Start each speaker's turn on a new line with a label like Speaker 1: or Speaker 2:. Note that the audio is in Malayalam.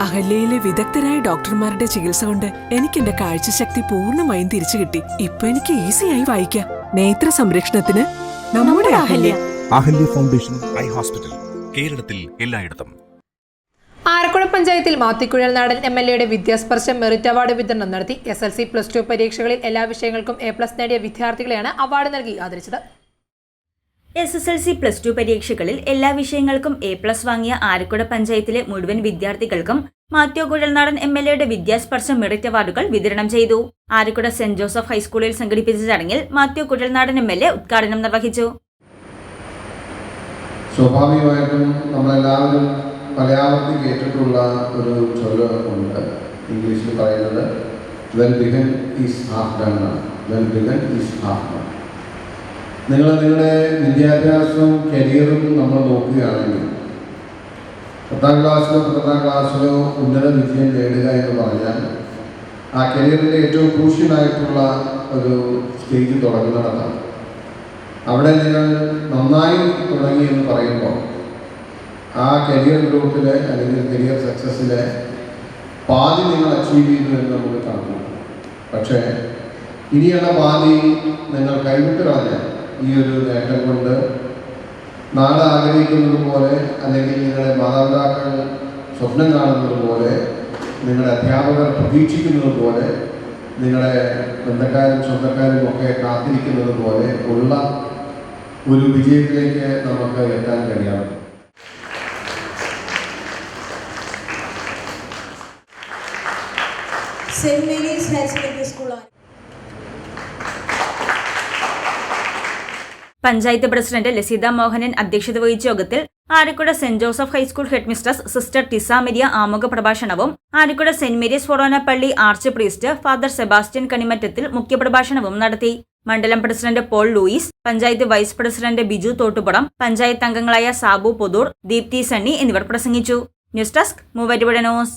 Speaker 1: അഹല്യയിലെ വിദഗ്ധരായ ഡോക്ടർമാരുടെ ചികിത്സ കൊണ്ട് എനിക്ക് എന്റെ കാഴ്ചശക്തി പൂർണമായും തിരിച്ചു കിട്ടി. ഇപ്പൊ എനിക്ക് ഈസിയായി വായിക്കാം. നേത്ര സംരക്ഷണത്തിന് നമ്മുടെ Ahalya.
Speaker 2: Ahalya. Foundation eye hospital കേരളത്തിൽ എല്ലായിടത്തും.
Speaker 3: ആലക്കുഴ പഞ്ചായത്തിൽ മാത്തിക്കുഴൽ നാടൻ എം എൽ എയുടെ വിദ്യാസ്പർശം മെറിറ്റ് അവാർഡ് വിതരണം നടത്തി. S L C plus two പരീക്ഷകളിൽ എല്ലാ വിഷയങ്ങൾക്കും എ പ്ലസ് നേടിയ വിദ്യാർത്ഥികളെയാണ് അവാർഡ് നൽകി ആദരിച്ചത്.
Speaker 4: S S L C plus two പരീക്ഷകളിൽ എല്ലാ വിഷയങ്ങൾക്കും എ പ്ലസ് വാങ്ങിയ ആലക്കുട പഞ്ചായത്തിലെ മുഴുവൻ വിദ്യാർത്ഥികൾക്കും മാത്യു കുഴൽനാടൻ എം എൽ എയുടെ വിദ്യാസ്പർശം മെറിറ്റ് അവാർഡുകൾ വിതരണം ചെയ്തു. ആലക്കുട സെന്റ് ജോസഫ് ഹൈസ്കൂളിൽ സംഘടിപ്പിച്ച ചടങ്ങിൽ Mathew Kuzhalnadan M L A ഉദ്ഘാടനം നിർവഹിച്ചു.
Speaker 5: സ്വാഭാവികമായിട്ടും നമ്മളെല്ലാവരും മലയാളത്തിൽ കേട്ടിട്ടുള്ള ഒരു ചൊല്ലുണ്ട് ഇംഗ്ലീഷിൽ പറയുന്നത് begun is half done begun is half done നിങ്ങൾ നിങ്ങളുടെ വിദ്യാഭ്യാസവും കരിയറും നമ്മൾ നോക്കുകയാണെങ്കിൽ പത്താം ക്ലാസ്സിലോ പത്താം ക്ലാസ്സിലോ ഉന്നത വിജയം നേടുക എന്ന് പറഞ്ഞാൽ ആ കരിയറിന്റെ ഏറ്റവും ക്രൂഷ്യനായിട്ടുള്ള ഒരു സ്റ്റേജ് തുടങ്ങുന്നിടത്താണ്. അവിടെ നിങ്ങൾ നന്നായി തുടങ്ങി എന്ന് പറയുമ്പോൾ ആ കരിയർ ഗ്രോത്തിൽ അല്ലെങ്കിൽ കരിയർ സക്സസ്സിലെ പാതി നിങ്ങൾ അച്ചീവ് ചെയ്തു എന്ന് നമുക്ക് കാണുന്നു പക്ഷേ ഇനിയുള്ള പാതി നിങ്ങൾ കൈവിട്ട് കളഞ്ഞാൽ ഈ ഒരു നേട്ടം കൊണ്ട് നാളെ ആഗ്രഹിക്കുന്നത് പോലെ അല്ലെങ്കിൽ നിങ്ങളുടെ മാതാപിതാക്കൾ സ്വപ്നം കാണുന്നത് പോലെ നിങ്ങളുടെ അധ്യാപകർ പ്രതീക്ഷിക്കുന്നത് പോലെ നിങ്ങളുടെ ബന്ധക്കാരും സ്വന്തക്കാരും ഒക്കെ കാത്തിരിക്കുന്നത് പോലെ ഉള്ള ഒരു വിജയത്തിലേക്ക് നമുക്ക് എത്താൻ കഴിയണം.
Speaker 6: സെന്റ് മേരീസ് ഹയർ സെക്കൻഡറി സ്കൂളാണ്
Speaker 4: പഞ്ചായത്ത് പ്രസിഡന്റ് ലസിത മോഹനൻ അധ്യക്ഷത വഹിച്ച യോഗത്തിൽ Alakkuda Saint Joseph high school headmistress sister Tessa Maria ആമുഖ പ്രഭാഷണവും ആലക്കുട സെന്റ് മേരീസ് ഫൊറോന പള്ളി arch priest father Sebastian Kanimattathil മുഖ്യപ്രഭാഷണവും നടത്തി. മണ്ഡലം president Paul Louis panchayat vice president Biju Thottupuram panchayat അംഗങ്ങളായ സാബു പൊതൂർ ദീപ്തി സണ്ണി എന്നിവർ പ്രസംഗിച്ചു. News desk Muvattupuzha news.